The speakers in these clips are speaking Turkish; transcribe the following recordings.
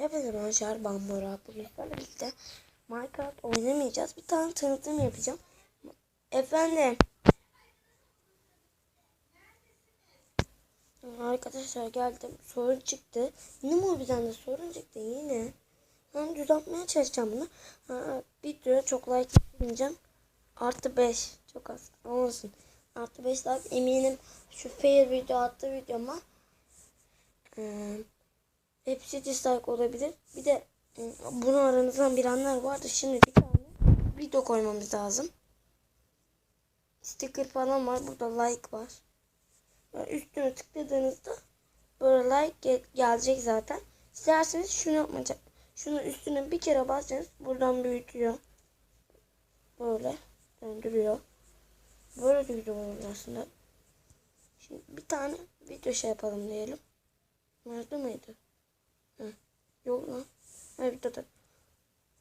Hepinize merhabalar ben Bora. Bugün sizlerle birlikte Minecraft oynamayacağız. Bir tane tanıtım yapacağım. Efendim. Arkadaşlar geldim. Sorun çıktı. Yine Mobi'den de sorun çıktı yine. Ben düzeltmeye çalışacağım bunu. Ha, video çok like yapmayacağım. Artı 5. Çok az. Olsun. Artı 5 like eminim. Şu fail video attı videoma. Ee, Hepsi dislike olabilir. Bir de e, bunu aranızdan bilenler vardı. Şimdi bir tane video koymamız lazım. Sticker falan var. Burada like var. Böyle üstüne tıkladığınızda böyle like gel- gelecek zaten. İsterseniz şunu yapmayacak. Şunu üstüne bir kere bassanız buradan büyütüyor. Böyle döndürüyor. Böyle de aslında. Şimdi bir tane video şey yapalım diyelim. Nerede miydi? Hı. Yok lan. Ha videoda.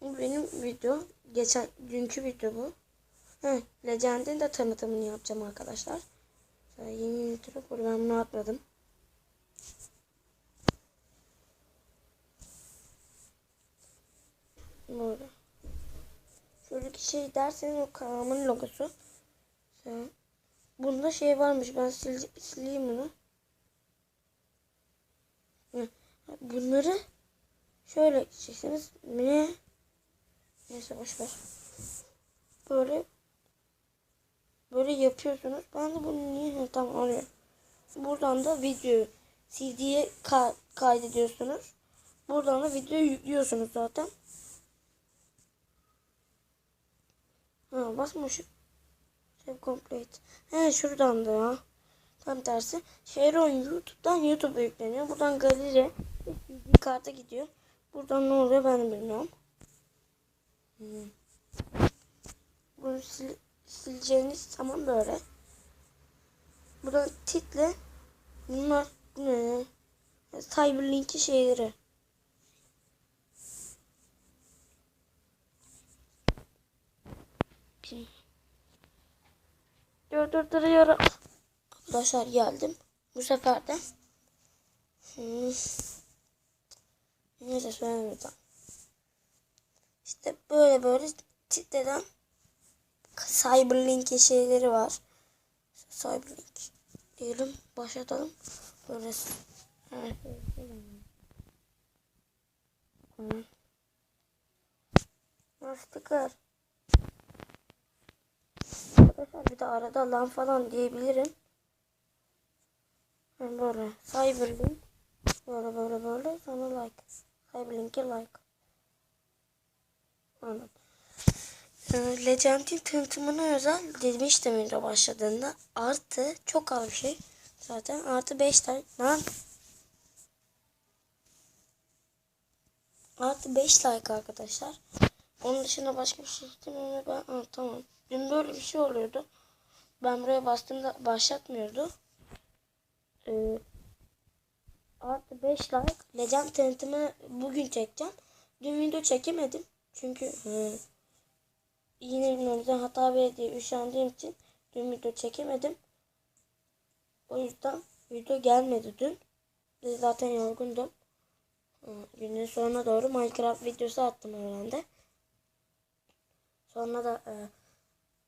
Bu benim video. Geçen günkü video bu. Hı. Legend'in de tanıtımını yapacağım arkadaşlar. Sonra yeni YouTube'a programını atladım. Böyle. Şuradaki şey derseniz o kanalımın logosu. Bunda şey varmış. Ben sil sileyim bunu. Hı. Bunları şöyle gideceksiniz. Ne? Neyse boşver. Böyle böyle yapıyorsunuz. Ben de bunu niye tamam oraya. Buradan da video CD'ye ka kaydediyorsunuz. Buradan da videoyu yüklüyorsunuz zaten. Ha basmışım. Save complete. He şuradan da ya. Tam tersi. Şehron YouTube'dan YouTube'a yükleniyor. Buradan galeri bir karta gidiyor. Buradan ne oluyor ben bilmiyorum. Hmm. Bunu sil, sileceğiniz zaman böyle. Buradan title bunlar bu ne? Cyberlink'i şeyleri. Dur duruyorum. Arkadaşlar geldim. Bu sefer de hmm. Neyse söylemeyeceğim. İşte böyle böyle titreden Cyberlink'in şeyleri var. Cyberlink diyelim. Başlatalım. Böyle tıkar? Arkadaşlar bir de arada lan falan diyebilirim. Böyle Cyberlink böyle böyle böyle sonra like. Cyberlink'e like. Anladım. Ee, Legend'in tanıtımına özel demiştim video başladığında. Artı çok az bir şey. Zaten artı 5 tane. Lan. Artı 5 like arkadaşlar. Onun dışında başka bir şey istemiyorum. Ben, ha, tamam. Dün böyle bir şey oluyordu. Ben buraya bastığımda başlatmıyordu. Ee, artı 5 like. Legend tanıtımını bugün çekeceğim. Dün video çekemedim. Çünkü e, yine bilmiyorum hata verdi diye üşendiğim için dün video çekemedim. O yüzden video gelmedi dün. Biz zaten yorgundum. E, Günün sonuna doğru Minecraft videosu attım öğrende. Sonra da e,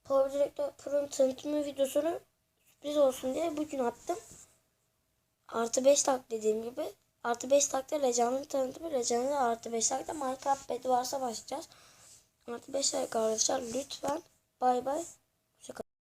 Power Director Pro'nun tanıtımı videosunu sürpriz olsun diye bugün attım. Artı 5 tak dediğim gibi. Artı 5 takta Legend'ın tanıtımı. Legend'de artı 5 takta Minecraft Bedwars'a başlayacağız. Artı 5 like arkadaşlar lütfen. Bay bay.